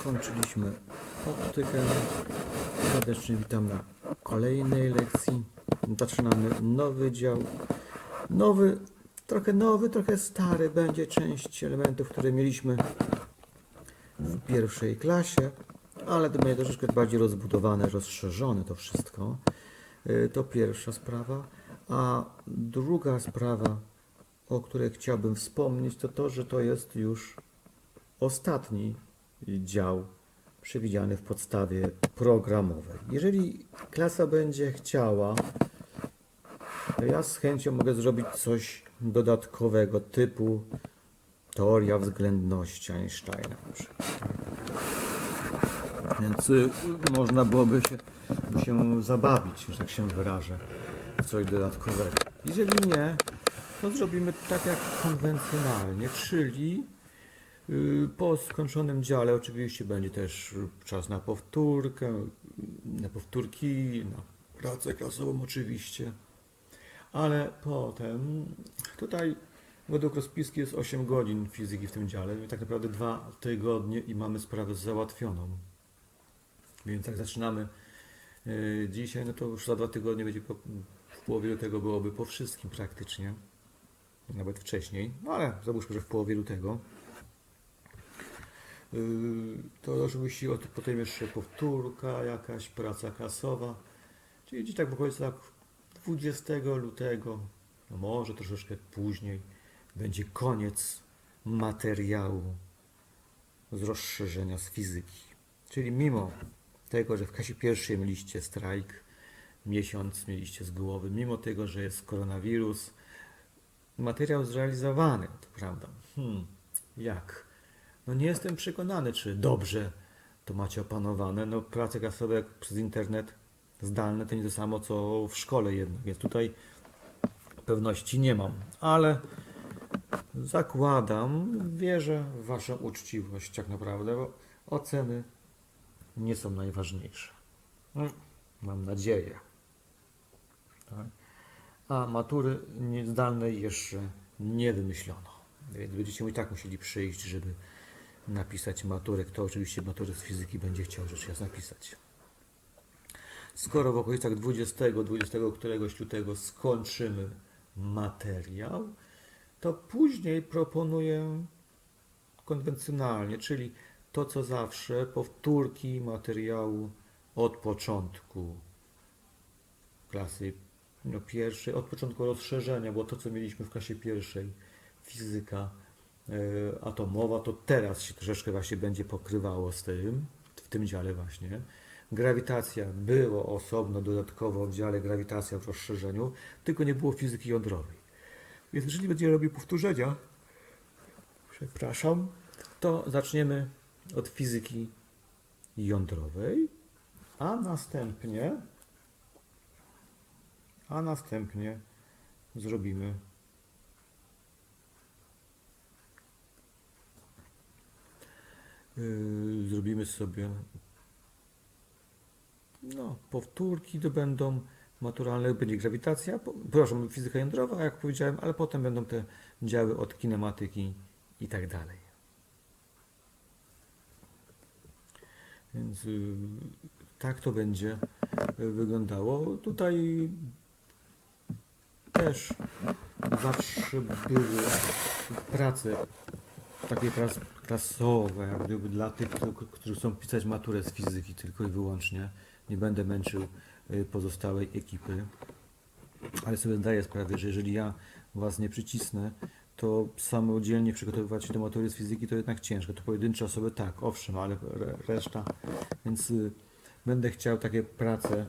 Skończyliśmy optykę. Serdecznie witam na kolejnej lekcji. Zaczynamy nowy dział. Nowy, trochę nowy, trochę stary będzie część elementów, które mieliśmy w pierwszej klasie, ale to będzie troszeczkę bardziej rozbudowane, rozszerzone to wszystko. Y, To pierwsza sprawa. A druga sprawa, o której chciałbym wspomnieć, to to, że to jest już ostatni dział przewidziany w podstawie programowej. Jeżeli klasa będzie chciała, to ja z chęcią mogę zrobić coś dodatkowego typu teoria względności Einsteina. Więc y, można byłoby się, się zabawić, że tak się wyrażę, w coś dodatkowego. Jeżeli nie, to zrobimy tak jak konwencjonalnie, czyli po skończonym dziale oczywiście będzie też czas na powtórkę, na powtórki, na pracę klasową oczywiście, ale potem tutaj według rozpiski jest 8 godzin fizyki w tym dziale, tak naprawdę dwa tygodnie i mamy sprawę załatwioną. Więc jak zaczynamy y, dzisiaj, no to już za dwa tygodnie będzie po, w połowie lutego byłoby po wszystkim praktycznie. Nawet wcześniej, no ale załóżmy, że w połowie lutego. Yy, To oczywiście potem jeszcze powtórka, jakaś praca klasowa. Czyli gdzieś tak w okolicach 20 lutego, no może troszeczkę później, będzie koniec materiału z rozszerzenia z fizyki. Czyli mimo tego, że w klasie pierwszej mieliście strajk, miesiąc mieliście z głowy, mimo tego, że jest koronawirus, materiał zrealizowany, to prawda. Hmm, jak? No nie jestem przekonany, czy dobrze to macie opanowane. No prace klasowe przez internet zdalne to nie to samo, co w szkole jednak, więc tutaj pewności nie mam, ale zakładam, wierzę w Waszą uczciwość tak naprawdę, bo oceny nie są najważniejsze. No, Mam nadzieję. Tak? A matury zdalnej jeszcze nie wymyślono. Więc będziecie i tak musieli przyjść, żeby napisać maturę. Kto oczywiście maturę z fizyki będzie chciał rzecz jasna napisać. Skoro w okolicach 20, 20 któregoś lutego skończymy materiał, to później proponuję konwencjonalnie, czyli to co zawsze, powtórki materiału od początku klasy no, pierwszej, od początku rozszerzenia, bo to co mieliśmy w klasie pierwszej, fizyka atomowa, to teraz się troszeczkę właśnie będzie pokrywało z tym, w tym dziale właśnie. Grawitacja było osobno, dodatkowo w dziale grawitacja w rozszerzeniu, tylko nie było fizyki jądrowej. Więc jeżeli będziemy robił powtórzenia, przepraszam, to zaczniemy od fizyki jądrowej, a następnie a następnie zrobimy zrobimy sobie no, powtórki to będą maturalne, będzie grawitacja, po, przepraszam, fizyka jądrowa, jak powiedziałem, ale potem będą te działy od kinematyki i tak dalej. Więc yy, tak to będzie yy, wyglądało. Tutaj też zawsze były prace takie klas, klasowe, jak gdyby dla tych, którzy, chcą pisać maturę z fizyki tylko i wyłącznie. Nie będę męczył y, pozostałej ekipy, ale sobie zdaję sprawę, że jeżeli ja Was nie przycisnę, to samodzielnie przygotowywać się do matury z fizyki to jednak ciężko. To pojedyncze osoby tak, owszem, ale re- reszta. Więc y, będę chciał takie prace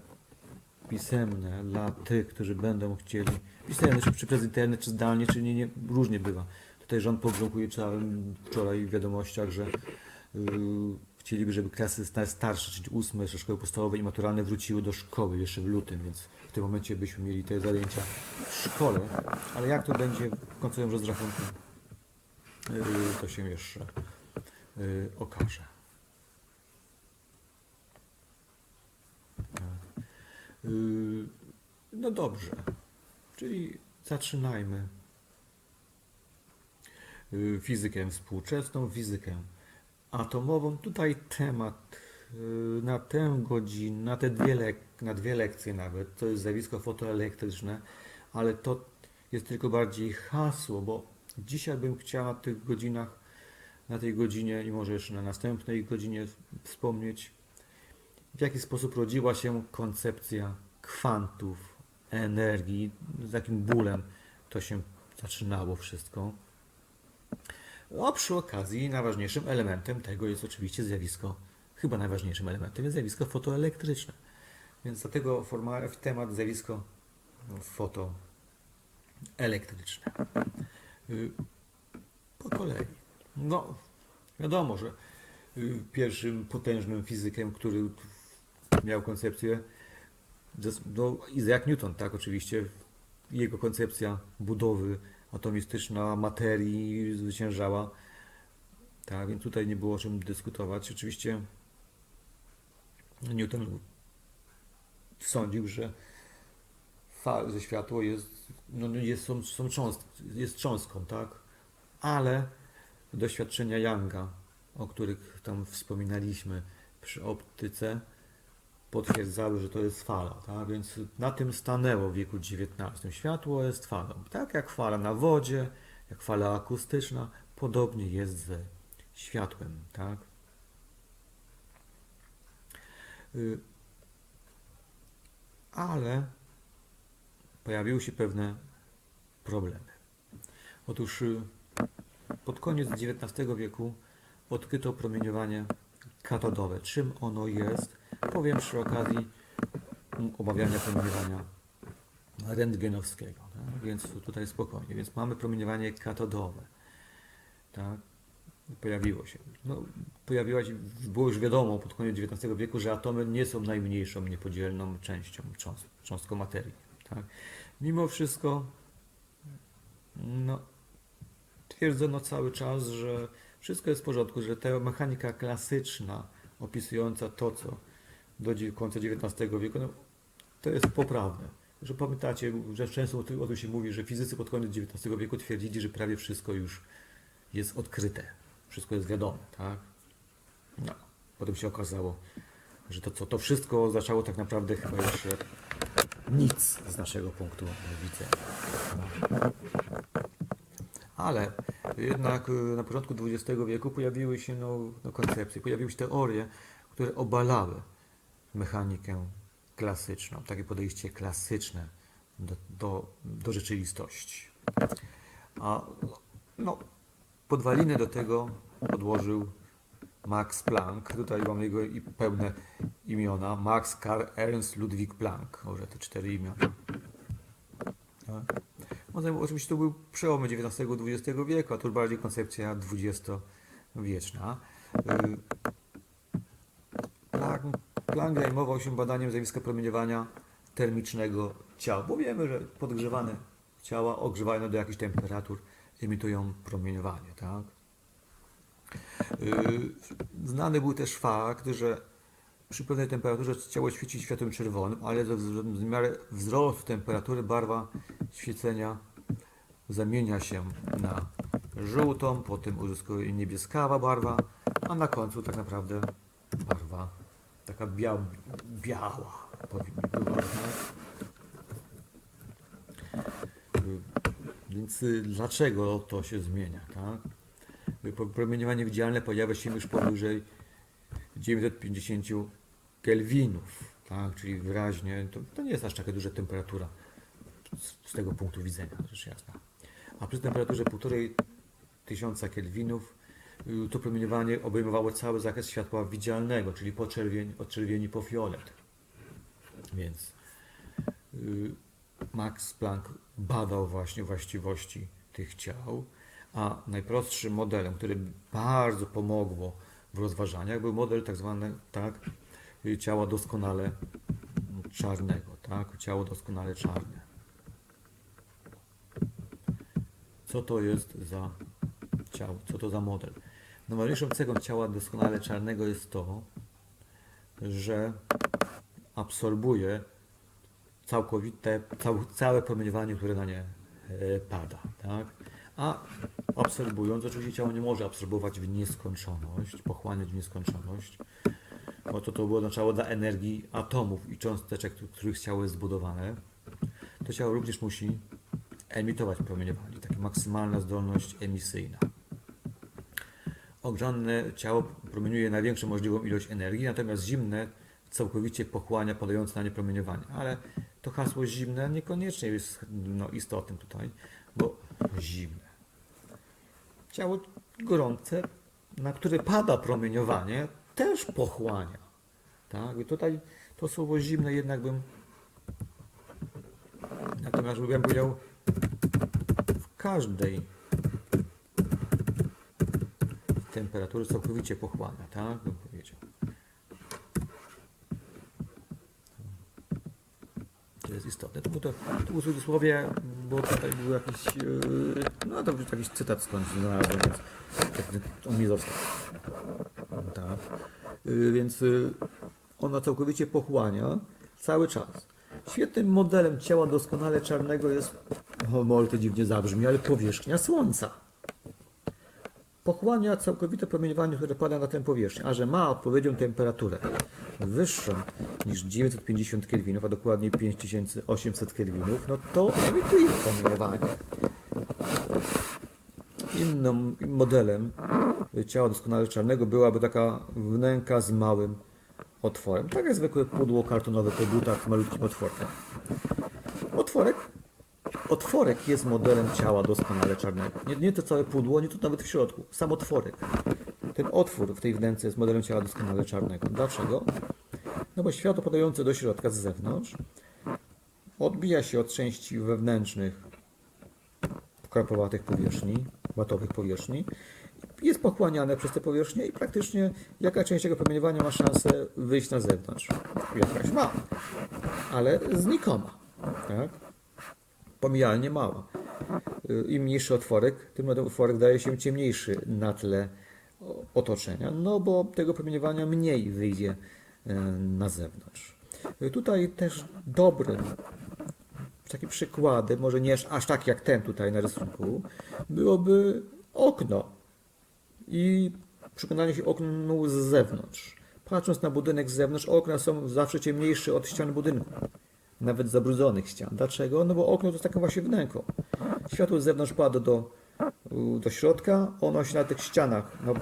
pisemne dla tych, którzy będą chcieli, pisemne, czy przez internet, czy zdalnie, czy nie, nie różnie bywa. Tutaj rząd pogrząkuje, czytałem wczoraj w wiadomościach, że yy, chcieliby, żeby klasy sta- starsze, czyli ósme, jeszcze szkoły podstawowe i maturalne wróciły do szkoły jeszcze w lutym, więc w tym momencie byśmy mieli te zajęcia w szkole, ale jak to będzie w końcowym rozrachunku, yy, to się jeszcze yy, okaże. Yy, No dobrze, czyli zaczynajmy fizykę współczesną, fizykę atomową. Tutaj temat y, na tę godzinę, na te dwie, lek- na dwie lekcje nawet, to jest zjawisko fotoelektryczne, ale to jest tylko bardziej hasło, bo dzisiaj bym chciał na tych godzinach, na tej godzinie i może jeszcze na następnej godzinie wspomnieć, w jaki sposób rodziła się koncepcja kwantów, energii, z jakim bólem to się zaczynało wszystko. A przy okazji najważniejszym elementem tego jest oczywiście zjawisko, chyba najważniejszym elementem jest zjawisko fotoelektryczne. Więc dlatego forma, temat zjawisko fotoelektryczne. Y, Po kolei. No, wiadomo, że y, pierwszym potężnym fizykiem, który miał koncepcję, no, Isaac Newton, tak, oczywiście, jego koncepcja budowy atomistyczna materii zwyciężała. Tak, więc tutaj nie było o czym dyskutować. Oczywiście Newton sądził, że fa- że światło jest, no, no jest, są, są cząst, jest cząstką, tak? Ale doświadczenia Younga, o których tam wspominaliśmy przy optyce, potwierdzały, że to jest fala, tak? więc na tym stanęło w wieku XIX. Światło jest falą, tak jak fala na wodzie, jak fala akustyczna, podobnie jest ze światłem, tak? Y, Ale pojawiły się pewne problemy. Otóż y, pod koniec XIX wieku odkryto promieniowanie katodowe. Czym ono jest? Powiem przy okazji mm, omawiania promieniowania rentgenowskiego. Tak? Więc tutaj spokojnie. Więc mamy promieniowanie katodowe. Tak? Pojawiło się. No, pojawiła się, było już wiadomo pod koniec XIX wieku, że atomy nie są najmniejszą, niepodzielną częścią, cząst, cząstką materii. Tak? Mimo wszystko no, twierdzono cały czas, że wszystko jest w porządku, że ta mechanika klasyczna opisująca to, co do końca XIX wieku, no, to jest poprawne. Że pamiętacie, że często o tym, o tym się mówi, że fizycy pod koniec XIX wieku twierdzili, że prawie wszystko już jest odkryte. Wszystko jest wiadome, tak? No, potem się okazało, że to co, to wszystko zaczęło tak naprawdę chyba jeszcze nic z naszego punktu widzenia. Ale jednak y, na początku XX wieku pojawiły się no, no, koncepcje, pojawiły się teorie, które obalały mechanikę klasyczną, takie podejście klasyczne do, do, do rzeczywistości. A no, podwaliny do tego podłożył Max Planck. Tutaj mam jego i pełne imiona. Max Karl Ernst Ludwig Planck. Może te cztery imiona. Tak. Oczywiście to był przełomy XIX-XX wieku, a już bardziej koncepcja dwudziestowieczna. Y, Planck, Planck zajmował się badaniem zjawiska promieniowania termicznego ciała, bo wiemy, że podgrzewane ciała ogrzewane do jakichś temperatur emitują promieniowanie. Tak? Y, Znany był też fakt, że przy pewnej temperaturze ciało świeci światłem czerwonym, ale ze w miarę wzrostu temperatury barwa świecenia zamienia się na żółtą, potem uzyskuje niebieskawa barwa, a na końcu tak naprawdę barwa taka biał, biała powinna? Y, Więc y, dlaczego to się zmienia? Tak? Promieniowanie widzialne pojawia się już powyżej 950 kelwinów, tak? czyli wyraźnie, to, to nie jest aż taka duża temperatura z, z tego punktu widzenia, rzecz jasna. A przy temperaturze 1,5 tysiąca kelwinów to promieniowanie obejmowało cały zakres światła widzialnego, czyli po czerwień, od czerwieni po fiolet. Więc y, Max Planck badał właśnie właściwości tych ciał, a najprostszym modelem, który bardzo pomogło w rozważaniach, był model tak zwany tak, y, ciała doskonale czarnego, tak, ciało doskonale czarne. Co to jest za ciało? Co to za model? Najważniejszą cechą ciała doskonale czarnego jest to, że absorbuje całkowite, cał, całe promieniowanie, które na nie e, pada. Tak? A absorbując. Oczywiście ciało nie może absorbować w nieskończoność, pochłaniać w nieskończoność, bo to, to oznaczało dla energii atomów i cząsteczek, któ- których ciało jest zbudowane. To ciało również musi emitować promieniowanie, taka maksymalna zdolność emisyjna. Ogrzane ciało promieniuje największą możliwą ilość energii, natomiast zimne całkowicie pochłania padające na nie promieniowanie. Ale to hasło zimne niekoniecznie jest no, istotnym tutaj, bo zimne. Ciało gorące, na które pada promieniowanie, też pochłania. Tak? I tutaj to słowo zimne jednak bym natomiast bym powiedział w każdej temperatury całkowicie pochłania, tak bym powiedział. To jest istotne. To było, to, to cudzysłowie, bo tutaj był jakiś, yy, no to był jakiś cytat skądś znalazłem, więc on mi został. Tak. Yy, więc yy, ona całkowicie pochłania cały czas. Świetnym modelem ciała doskonale czarnego jest, o, może to dziwnie zabrzmi, ale powierzchnia Słońca pochłania całkowite promieniowanie, które pada na tę powierzchnię, a że ma odpowiednią temperaturę wyższą niż 950 kelwinów, a dokładnie 5800 kelwinów, no to emituje promieniowanie. Innym modelem ciała doskonale czarnego byłaby taka wnęka z małym otworem. Tak jak zwykłe pudło kartonowe po butach z malutkim otworem. Otworek Otworek jest modelem ciała doskonale czarnego. Nie, nie to całe pudło, nie to nawet w środku. Sam otworek. Ten otwór w tej wnęce jest modelem ciała doskonale czarnego. Dlaczego? No bo światło padające do środka z zewnątrz odbija się od części wewnętrznych krapowatych powierzchni, watowych powierzchni, jest pochłaniane przez te powierzchnie i praktycznie jaka część tego promieniowania ma szansę wyjść na zewnątrz? Jakaś ma, ale znikoma. Tak? Pomijalnie mała. Y, Im mniejszy otworek, tym ten otworek daje się ciemniejszy na tle otoczenia, no bo tego promieniowania mniej wyjdzie e, na zewnątrz. Y, Tutaj też dobrym, takie przykłady, może nie aż- tak jak ten tutaj na rysunku, byłoby okno i przyglądanie się oknu z zewnątrz. Patrząc na budynek z zewnątrz, okna są zawsze ciemniejsze od ścian budynku nawet zabrudzonych ścian. Dlaczego? No bo okno to jest taką właśnie wnęką. Światło z zewnątrz pada do, do środka, ono się na tych ścianach, na,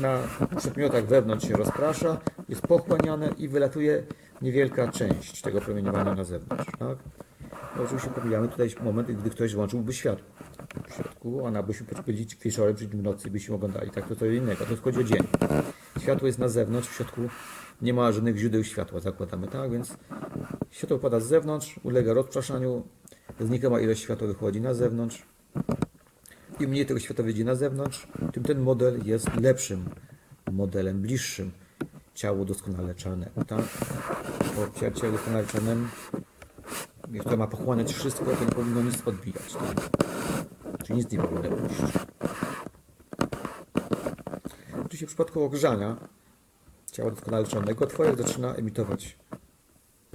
na przedmiotach wewnątrz się rozprasza, jest pochłaniane i wylatuje niewielka część tego promieniowania na zewnątrz. Tak? No, oczywiście pomijamy tutaj moment, gdy ktoś włączyłby światło w środku, a byśmy byli wieczorem czy w nocy byśmy oglądali. Tak, to co innego. To chodzi o dzień. Światło jest na zewnątrz, w środku nie ma żadnych źródeł światła, zakładamy, tak? Więc Światło pada z zewnątrz, ulega rozpraszaniu, znikoma ilość światła wychodzi na zewnątrz. Im mniej tego światła wyjdzie na zewnątrz, tym ten model jest lepszym modelem, bliższym ciału doskonale czarnemu. Tak? Bo cia- ciało doskonale czarnemu, które ma pochłaniać wszystko, to nie powinno nic odbijać. Czyli nic nie powinno pójść. Oczywiście w przypadku ogrzania ciała doskonale czarnego, otworek zaczyna emitować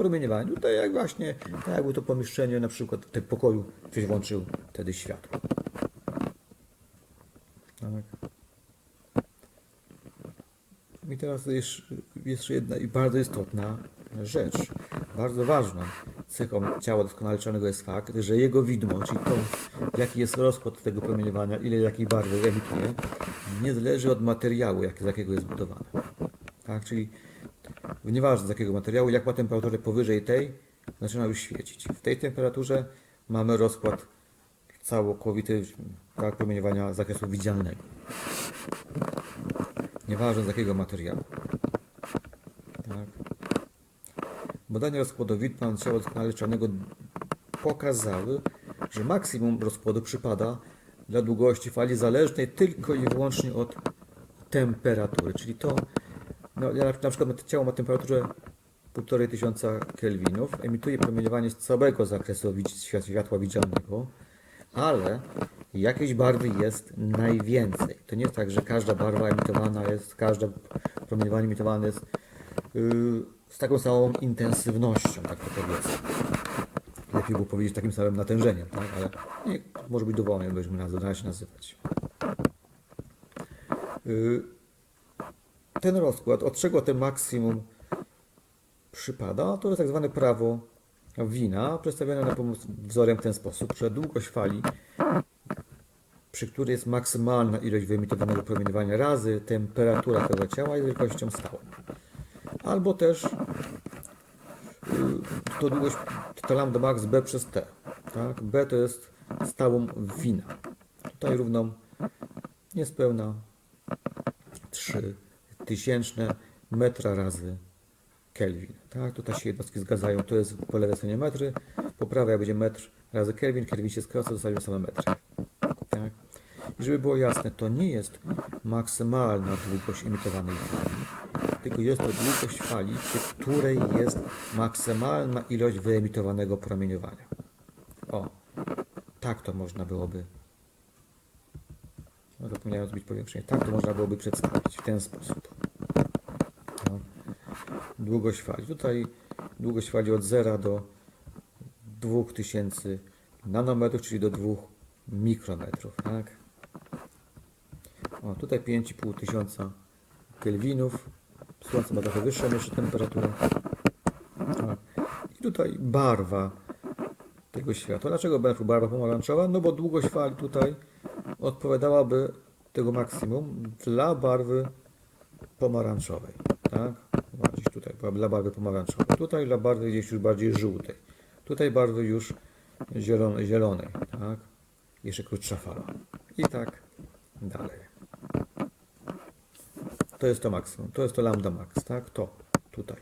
promieniowanie. Tutaj jak właśnie, tak jakby to pomieszczenie na przykład w tym pokoju ktoś włączył wtedy światło. Tak. I teraz jeszcze, jedna i bardzo istotna rzecz. Bardzo ważną cechą ciała doskonale czarnego jest fakt, że jego widmo, czyli to, jaki jest rozkład tego promieniowania, ile jakiej barwy emituje, nie zależy od materiału, jak, z jakiego jest zbudowane. Tak, czyli nieważne z jakiego materiału, jak ma temperaturę powyżej tej, zaczyna już świecić. W tej temperaturze mamy rozkład całkowity tak, promieniowania zakresu widzialnego. Nieważne z jakiego materiału. Tak. Badania rozkładu widma na ciała doskonale czarnego pokazały, że maksimum rozkładu przypada dla długości fali zależnej tylko i wyłącznie od temperatury, czyli to no, ja na, na przykład ciało ma temperaturę 1500 kelwinów, emituje promieniowanie z całego zakresu światła widzialnego, ale jakiejś barwy jest najwięcej. To nie jest tak, że każda barwa emitowana jest, każde promieniowanie emitowane jest yy, z taką samą intensywnością, tak to powiedzmy. Lepiej było powiedzieć takim samym natężeniem, tak? ale nie, może być dowolnie, byśmy nas się nazywać. Y, Ten rozkład, od czego ten maksimum przypada, to jest tak zwane prawo wina, przedstawione na pomoc wzorem w ten sposób, że długość fali, przy której jest maksymalna ilość wyemitowanego promieniowania razy temperatura tego ciała jest wielkością stałą. Albo też y, to długość, to lambda max b przez t. Tak? b to jest stałą wina. Tutaj równą niespełna 3 tysięczne metra razy Kelvin. Tak? Tutaj się jednostki zgadzają. To jest po lewej stronie metry, po prawej będzie metr razy Kelvin. Kelvin się skraca, zostają same metry. Tak? I żeby było jasne, to nie jest maksymalna długość emitowanej fali, tylko jest to długość fali, przy której jest maksymalna ilość wyemitowanego promieniowania. O, tak to można byłoby no, zapomniałem zrobić powiększenie. Tak to można byłoby przedstawić w ten sposób. No. Długość fali. Tutaj długość fali od 0 do 2000 nanometrów, czyli do 2 mikrometrów. Tak? O, tutaj 5,5 tysiąca kelwinów. Słońce ma trochę wyższą jeszcze temperaturę. Tak. I tutaj barwa tego światła. Dlaczego barwa pomarańczowa? No bo długość fali tutaj odpowiadałaby tego maksimum dla barwy pomarańczowej. Tak? Chyba Gdzieś tutaj, dla barwy pomarańczowej. Tutaj dla barwy gdzieś już bardziej żółtej. Tutaj barwy już zielonej. zielonej tak? Jeszcze krótsza fala. I tak dalej. To jest to maksimum. To jest to lambda max, tak? To tutaj.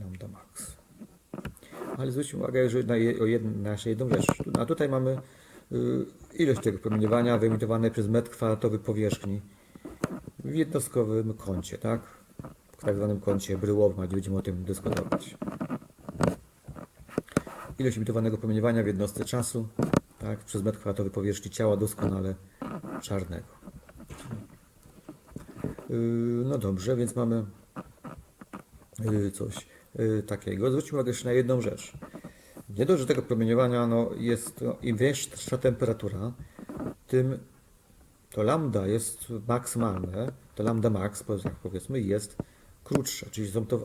Lambda max. Ale zwróćmy uwagę, że na, je, na jedną rzecz. A tutaj mamy y, ilość tego promieniowania wyemitowanej przez metr kwadratowy powierzchni w jednostkowym kącie, tak? W tak zwanym kącie bryłowym, gdzie będziemy o tym dyskutować. Ilość emitowanego promieniowania w jednostce czasu, tak? Przez metr kwadratowy powierzchni ciała doskonale czarnego. Yy, No dobrze, więc mamy yy, coś yy, takiego. Zwróćmy uwagę jeszcze na jedną rzecz. Nie dość, że tego promieniowania no, jest, no, im wyższa temperatura, tym to lambda jest maksymalne, to lambda max, powie- powiedzmy, jest krótsze, czyli są to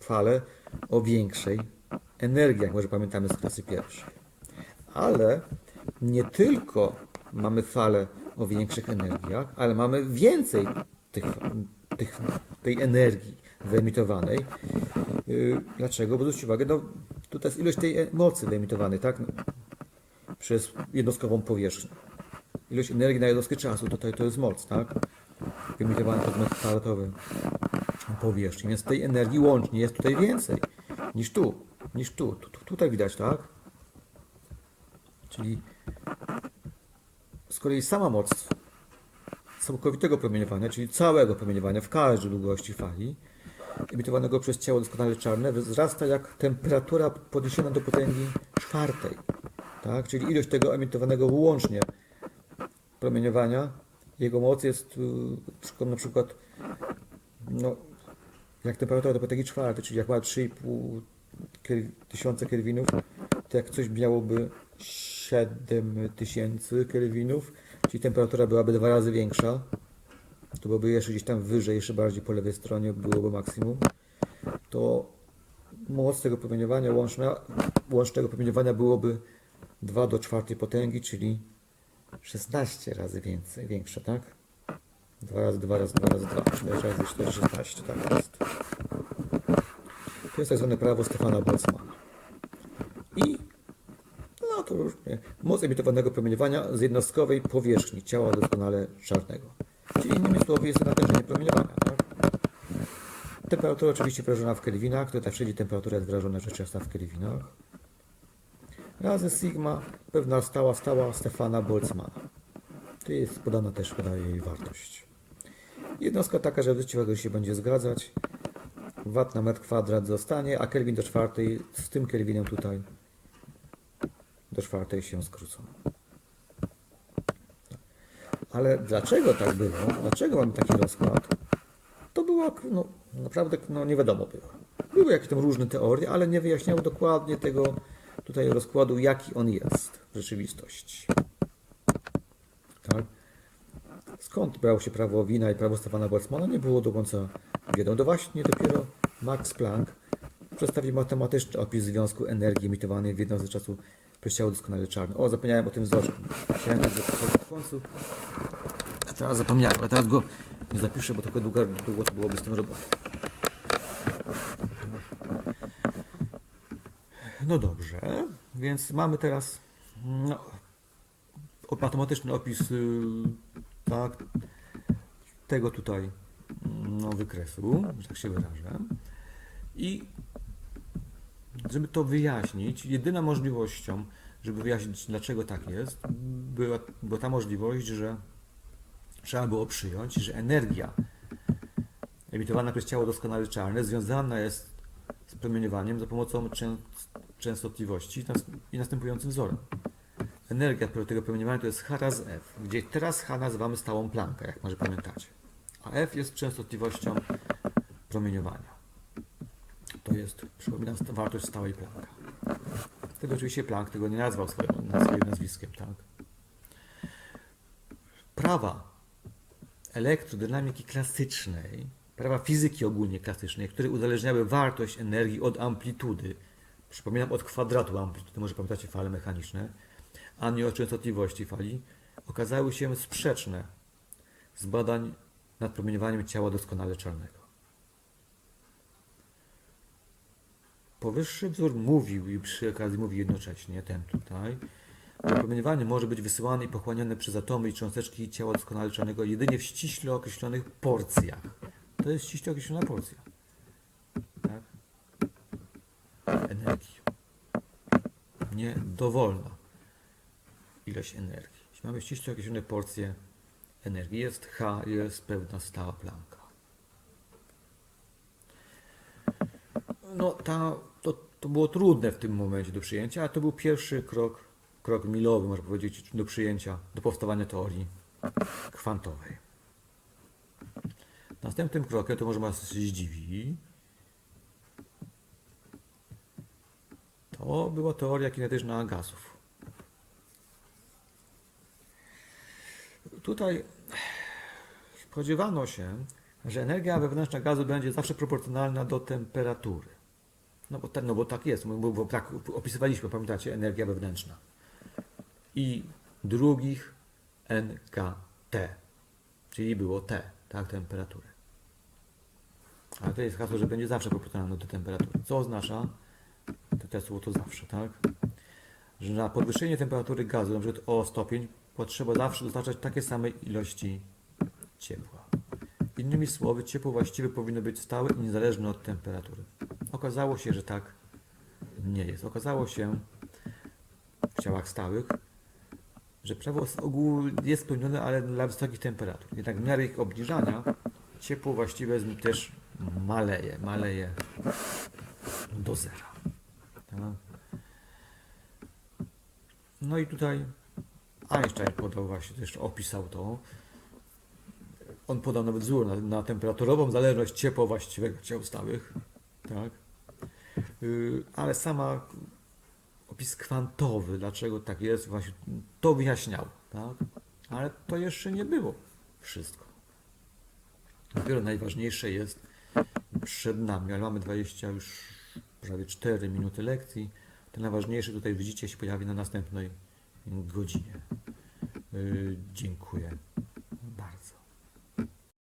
fale o większej energii, jak może pamiętamy z klasy pierwszej. Ale nie tylko mamy fale o większych energiach, ale mamy więcej tych, tych, tej energii wyemitowanej. Yy, Dlaczego? Bo zwróćcie uwagę, no, tutaj jest ilość tej mocy wyemitowanej, tak? Przez jednostkową powierzchnię. Ilość energii na jednostkę czasu, tutaj to jest moc, tak? Wyemitowana przez metr kwadratowy powierzchni. Więc tej energii łącznie jest tutaj więcej niż tu, niż tu. tu, tu tutaj widać, tak? Czyli z kolei sama moc całkowitego promieniowania, czyli całego promieniowania w każdej długości fali, emitowanego przez ciało doskonale czarne, wzrasta jak temperatura podniesiona do potęgi czwartej. Tak? Czyli ilość tego emitowanego łącznie promieniowania, jego moc jest y, na przykład no, jak temperatura do potęgi czwartej, czyli jak ma 3,5 kiel- tysiąca kelwinów, to jak coś miałoby 7000 kelwinów, czyli temperatura byłaby dwa razy większa, to byłoby jeszcze gdzieś tam wyżej, jeszcze bardziej po lewej stronie byłoby maksimum, to moc tego promieniowania łączna, łącznego promieniowania byłoby 2 do czwartej potęgi, czyli 16 razy więcej, większe, tak? 2 razy 2 razy 2 razy 2, 4 razy 4, 16, tak jest. To jest tak zwane prawo Stefana Boltzmana. I no to różnie. Moc emitowanego promieniowania z jednostkowej powierzchni ciała doskonale czarnego. Czyli innymi słowy jest to natężenie promieniowania. Tak? Temperatura oczywiście wyrażona w kelwinach, tutaj wszędzie temperatura jest wyrażona rzecz jasna w kelwinach. Razy sigma, pewna stała, stała Stefana Boltzmana. Tu jest podana też podaje jej wartość. Jednostka taka, że zwróćcie się będzie zgadzać. Watt na metr kwadrat zostanie, a Kelvin do czwartej z tym Kelvinem tutaj do czwartej się skrócą. Ale dlaczego tak było? Dlaczego mamy taki rozkład? To było no, naprawdę no, nie wiadomo było. Były jakieś tam różne teorie, ale nie wyjaśniały dokładnie tego tutaj rozkładu, jaki on jest w rzeczywistości. Tak? Skąd brało się prawo wina i prawo Stefana Boltzmana nie było do końca wiadomo. To właśnie dopiero Max Planck przedstawił matematyczny opis związku energii emitowanej w jednostce czasu przez ciało doskonale czarne. O, zapomniałem o tym wzorze. Chciałem zapisać w końcu. Teraz zapomniałem, a teraz go nie zapiszę, bo trochę długo, długo to byłoby z tym roboty. No dobrze, więc mamy teraz no, matematyczny opis y, tak, tego tutaj no, wykresu, że tak się wyrażę. I żeby to wyjaśnić, jedyna możliwością, żeby wyjaśnić, dlaczego tak jest, była, była ta możliwość, że trzeba było przyjąć, że energia emitowana przez ciało doskonale czarne związana jest z promieniowaniem za pomocą czę- częstotliwości i następującym wzorem. Energia tego promieniowania to jest H raz F, gdzie teraz H nazywamy stałą plankę, jak może pamiętacie. A F jest częstotliwością promieniowania. To jest, przypominam, wartość stałej Plancka. Wtedy oczywiście Planck tego nie nazwał swoim nazwiskiem, tak? Prawa elektrodynamiki klasycznej, prawa fizyki ogólnie klasycznej, które uzależniały wartość energii od amplitudy, przypominam od kwadratu amplitudy, może pamiętacie fale mechaniczne, a nie od częstotliwości fali, okazały się sprzeczne z badań nad promieniowaniem ciała doskonale czarnego. Powyższy wzór mówił i przy okazji mówi jednocześnie, ten tutaj, promieniowanie może być wysyłane i pochłaniane przez atomy i cząsteczki ciała doskonale czarnego jedynie w ściśle określonych porcjach. To jest ściśle określona porcja. Tak? Energii. Nie dowolna ilość energii. Jeśli mamy ściśle określone porcje energii, jest H, jest pewna stała planka. No, ta, to, to było trudne w tym momencie do przyjęcia, ale to był pierwszy krok, krok milowy, można powiedzieć, do przyjęcia, do powstawania teorii kwantowej. Następnym krokiem, to może Was zdziwi, to była teoria kinetyczna gazów. Tutaj spodziewano się, że energia wewnętrzna gazu będzie zawsze proporcjonalna do temperatury. No bo, no bo tak jest, bo tak opisywaliśmy, pamiętacie, energia wewnętrzna. I drugich NKT, czyli było T, tak, temperatury. Ale to jest hasło, że będzie zawsze proporcjonalne do temperatury. Co oznacza, to te słowo to zawsze, tak? Że na podwyższenie temperatury gazu, przykład o stopień, potrzeba zawsze dostarczać takie same ilości ciepła. Innymi słowy, ciepło właściwe powinno być stałe i niezależne od temperatury. Okazało się, że tak nie jest. Okazało się w ciałach stałych, że prawo z ogółu jest spełnione, ale dla wysokich temperatur. Jednak w miarę ich obniżania ciepło właściwe też maleje, maleje do zera. Tak? No i tutaj Einstein podał właśnie, też opisał to. On podał nawet wzór na, na temperaturową zależność ciepła właściwego ciał stałych. Tak? Yy, ale sama opis kwantowy, dlaczego tak jest, właśnie to wyjaśniał. Tak? Ale to jeszcze nie było wszystko. Dopiero najważniejsze jest przed nami, ale mamy 20 już prawie 4 minuty lekcji. To najważniejsze tutaj widzicie się pojawi na następnej godzinie. Yy, dziękuję.